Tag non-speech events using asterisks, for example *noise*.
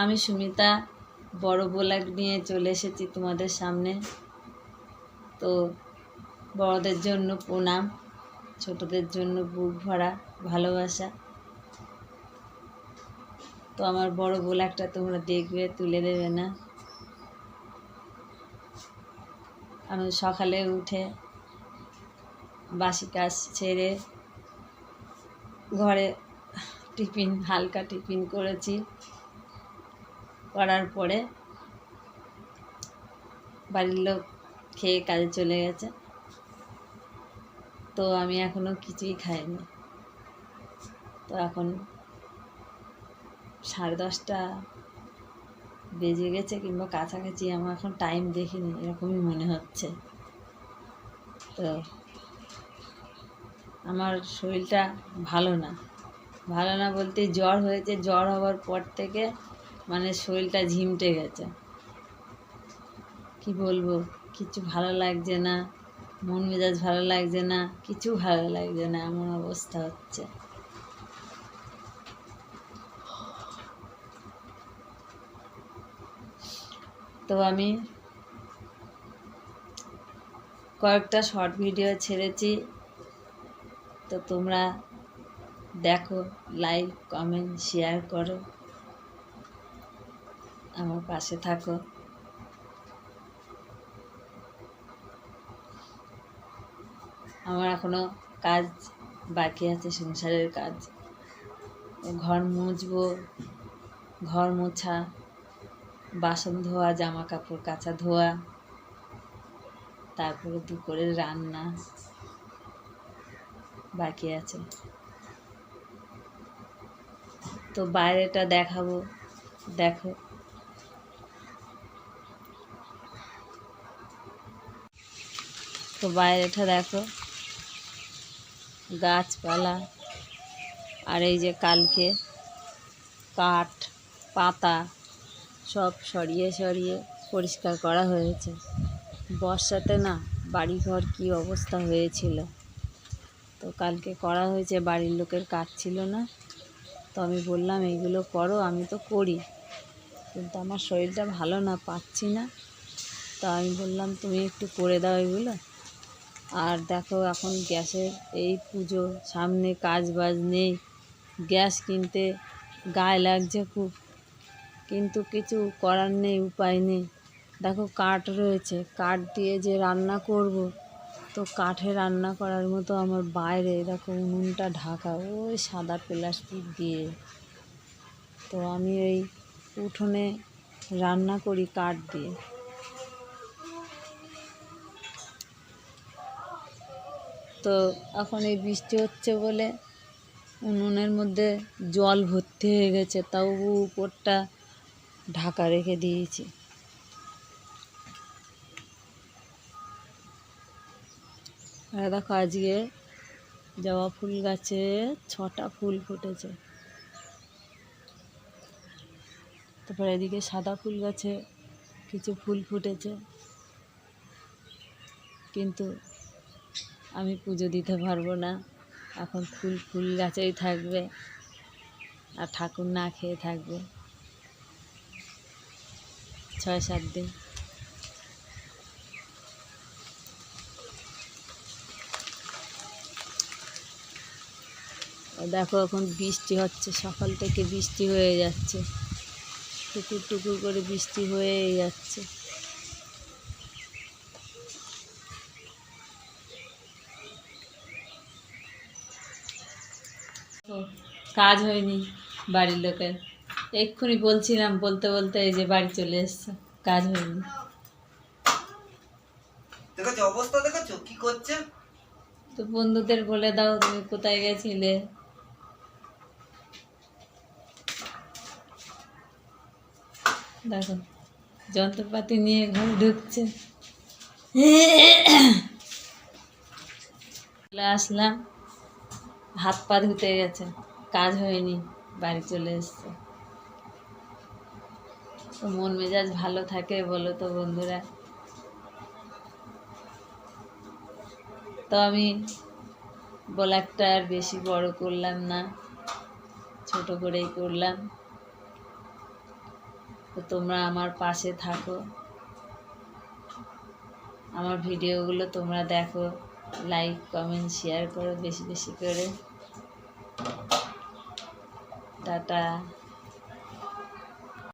আমি সুমিতা, বড় ব্লগ নিয়ে চলে এসেছি তোমাদের সামনে। তো বড়দের জন্য প্রণাম, ছোটদের জন্য বুক ভরা ভালোবাসা। তো আমার বড় ব্লগটা তোমরা দেখবে, তুলে দেবে না। আমি সকালে উঠে বাসি কাজ ছেড়ে ঘরে টিফিন, হালকা টিফিন করেছি। করার পরে বাড়ির লোক খেয়ে কাজে চলে গেছে। তো আমি এখনও কিছুই খাইনি। তো এখন সাড়ে দশটা বেজে গেছে কিংবা কাছাকাছি, আমার এখন টাইম দেখিনি, এরকমই মনে হচ্ছে। তো আমার শরীরটা ভালো না। ভালো না বলতে জ্বর হয়েছে, জ্বর হওয়ার পর থেকে মানে শরীরটা ঝিমটে গেছে। কি বলব? কিছু ভালো লাগছে না, মন মেজাজ ভালো লাগছে না, কিছু ভালো লাগছে না, এমন অবস্থা হচ্ছে। তো আমি কয়েকটা শর্ট ভিডিও ছেড়েছি। তো তোমরা দেখো লাইক কমেন্ট শেয়ার করো। আমার পাশে থাকো। আমার এখনও কাজ বাকি আছে, সংসারের কাজ। ঘর মুছবো, ঘর মোছা, বাসন ধোয়া জামা কাপড় কাচা ধোয়া, তারপরে দুপুরের রান্না বাকি আছে। তো বাইরেটা দেখাবো, দেখো। তো বাইরেটা দেখো। গাছপালা। আর এই যে কালকে কাঠ, পাতা সব সরিয়ে সরিয়ে পরিষ্কার করা হয়েছে। বর্ষাতে না বাড়িঘর কী অবস্থা হয়েছিল। তো কালকে করা হয়েছে, বাড়ির লোকের কাজ ছিল না। তো আমি বললাম, এইগুলো করো, আমি তো করি। কিন্তু আমার শরীরটা ভালো না, পাচ্ছি না। তো আমি বললাম, তুমি একটু করে দাও এগুলো। আর দেখো এখন গ্যাসের এই পুজো, সামনে কাজ বাজ নেই। গ্যাস কিনতে গায়ে লাগছে খুব। কিন্তু কিছু করার নেই, উপায় নেই। দেখো কাঠ রয়েছে। কাঠ দিয়ে যে রান্না করব, তো কাঠে রান্না করার মতো আমার বাইরে দেখো উনুনটা ঢাকা, ওই সাদা প্লাস্টিক দিয়ে। তো আমি ওই উঠোনে রান্না করি কাঠ দিয়ে। তো এখন এই বৃষ্টি হচ্ছে বলে উনুনের মধ্যে জল ভর্তি হয়ে গেছে, তাও উপরটা ঢাকা রেখে দিয়েছি। দেখো আজকে জবা ফুল গাছে ছটা ফুল ফুটেছে। তারপর এদিকে সাদা ফুল গাছে কিছু ফুল ফুটেছে। কিন্তু আমি পুজো দিতে পারব না। এখন ফুল ফুল গাছেই থাকবে আর ঠাকুর না খেয়ে থাকবে। ছয়, সাত দিন। দেখো এখন বৃষ্টি হচ্ছে, সকাল থেকে বৃষ্টি হয়ে যাচ্ছে। টুকুর টুকুর করে বৃষ্টি হয়েই যাচ্ছে। কাজ হয়নি বাড়ির লোকের। এক্ষুনি বলছিলাম বলতে বলতে এই যে বাড়ি চলে এসছে কাজ হয়নি। দেখেছ অবস্থা দেখেছ? কি করছে? তো বন্ধুদের বলে দাও তুমি কোথায় গেছিলে? দেখো যন্ত্রপাতি নিয়ে ঘরে ঢুকছে। *coughs* আসলাম। হাত পা ধুতে গেছে, কাজ হয়নি, বাড়ি চলে এসছে। তো মন মেজাজ ভালো থাকে বলো তো বন্ধুরা। তো আমি ব্লগটা আর বেশি বড় করলাম না, ছোট করেই করলাম। তো তোমরা আমার পাশে থাকো। আমার ভিডিওগুলো তোমরা দেখো। লাইক কমেন্ট শেয়ার করো বেশি বেশি করে। টাটা